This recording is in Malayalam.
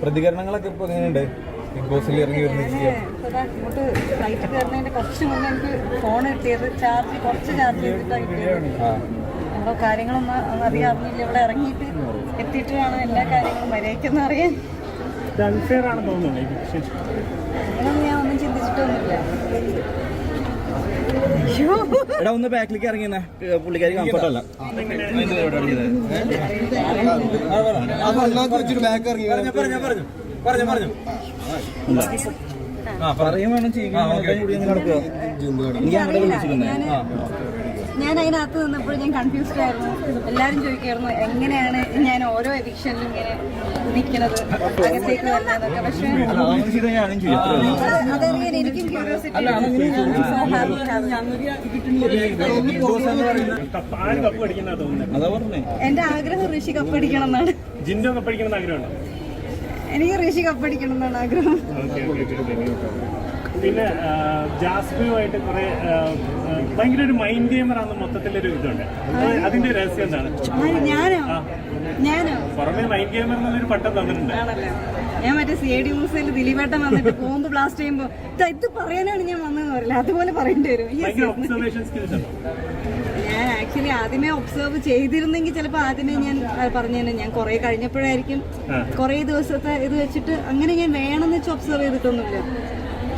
പ്രതികരണങ്ങളൊക്കെ ഇപ്പൊ എങ്ങനെയുണ്ട്? ബിഗ് ബോസിൽ ഇറങ്ങി വരുന്ന ഫ്ലൈറ്റ് കയറുന്നതിന്റെ കുറച്ച് മുന്നേ എനിക്ക് ഫോൺ കിട്ടിയത് ചാർജ് കുറച്ച് ചാർജ് ചെയ്തിട്ടാണ് കിട്ടിയത്. ഓരോ കാര്യങ്ങളൊന്നും അറിയാറില്ല ഇവിടെ ഇറങ്ങിയിട്ട് എത്തിയിട്ട് വേണം എല്ലാ കാര്യങ്ങളും മര്യാദ അറിയാൻ. ഞാൻ ഒന്നും ചിന്തിച്ചിട്ടൊന്നുമില്ല. എടാ ഒന്ന് ബാക്കിലേക്ക് ഇറങ്ങിയെന്നാ പുള്ളിക്കാരി കംഫർട്ട് അല്ല. പറഞ്ഞു പറഞ്ഞു പറഞ്ഞു. പറഞ്ഞു പറഞ്ഞു. ആ പറയും വേണം ചെയ്യുക എനിക്ക് അങ്ങോട്ട് വിളിച്ചിട്ടുണ്ടേ ഞാൻ അതിനകത്ത് നിന്നപ്പോൾ ഞാൻ കൺഫ്യൂസ്ഡ് ആയിരുന്നു. എല്ലാവരും ചോദിക്കായിരുന്നു എങ്ങനെയാണ് ഞാൻ ഓരോ എവിക്ഷനിലും ഇങ്ങനെ നിൽക്കുന്നത്? അകത്തേക്ക് വരുന്നതൊക്കെ പക്ഷേ അതറിയാൻ എനിക്കും ക്യൂരിയോസിറ്റി എന്റെ ആഗ്രഹം ഋഷി കപ്പടിക്കണം എന്നാണ്. ജിൻഡോ കപ്പ് അടിക്കണം ആഗ്രഹമുണ്ടോ? എനിക്ക് ഋഷി കപ്പടിക്കണം എന്നാണ് ആഗ്രഹം. Okay okay okay. പിന്നെ ജാസ്മിയുമായിട്ട് കുറെ ഭയങ്കര ഒരു മൈൻഡ് ഗെയിമർ മൊത്തത്തിലൊരു ഇതുണ്ട്. അത് അതിന്റെ രഹസ്യം എന്താണ്? പുറമെ മൈൻഡ് ഗെയിമർ എന്നുള്ളൊരു പട്ടം തന്നിട്ടുണ്ട്. ഞാൻ മറ്റേ സി ഐ ഡി മൂസയിൽ ദിലീപേട്ടൻ വന്നിട്ട് ബോംബ് ബ്ലാസ്റ്റ് ചെയ്യുമ്പോൾ "ഇതാ, പറയാനാണ് ഞാൻ വന്നതെന്ന് പറയില്ല. അതുപോലെ പറയേണ്ടി വരും. ഞാൻ ആക്ച്വലി ആദ്യമേ ഒബ്സർവ് ചെയ്തിരുന്നെങ്കിൽ ചിലപ്പോ ആദ്യമേ ഞാൻ പറഞ്ഞു തന്നെ ഞാൻ കുറെ കഴിഞ്ഞപ്പോഴായിരിക്കും കുറെ ദിവസത്തെ ഇത് വെച്ചിട്ട് അങ്ങനെ ഞാൻ വേണമെന്ന് വെച്ച് ഒബ്സർവ് ചെയ്തിട്ടൊന്നുമില്ല.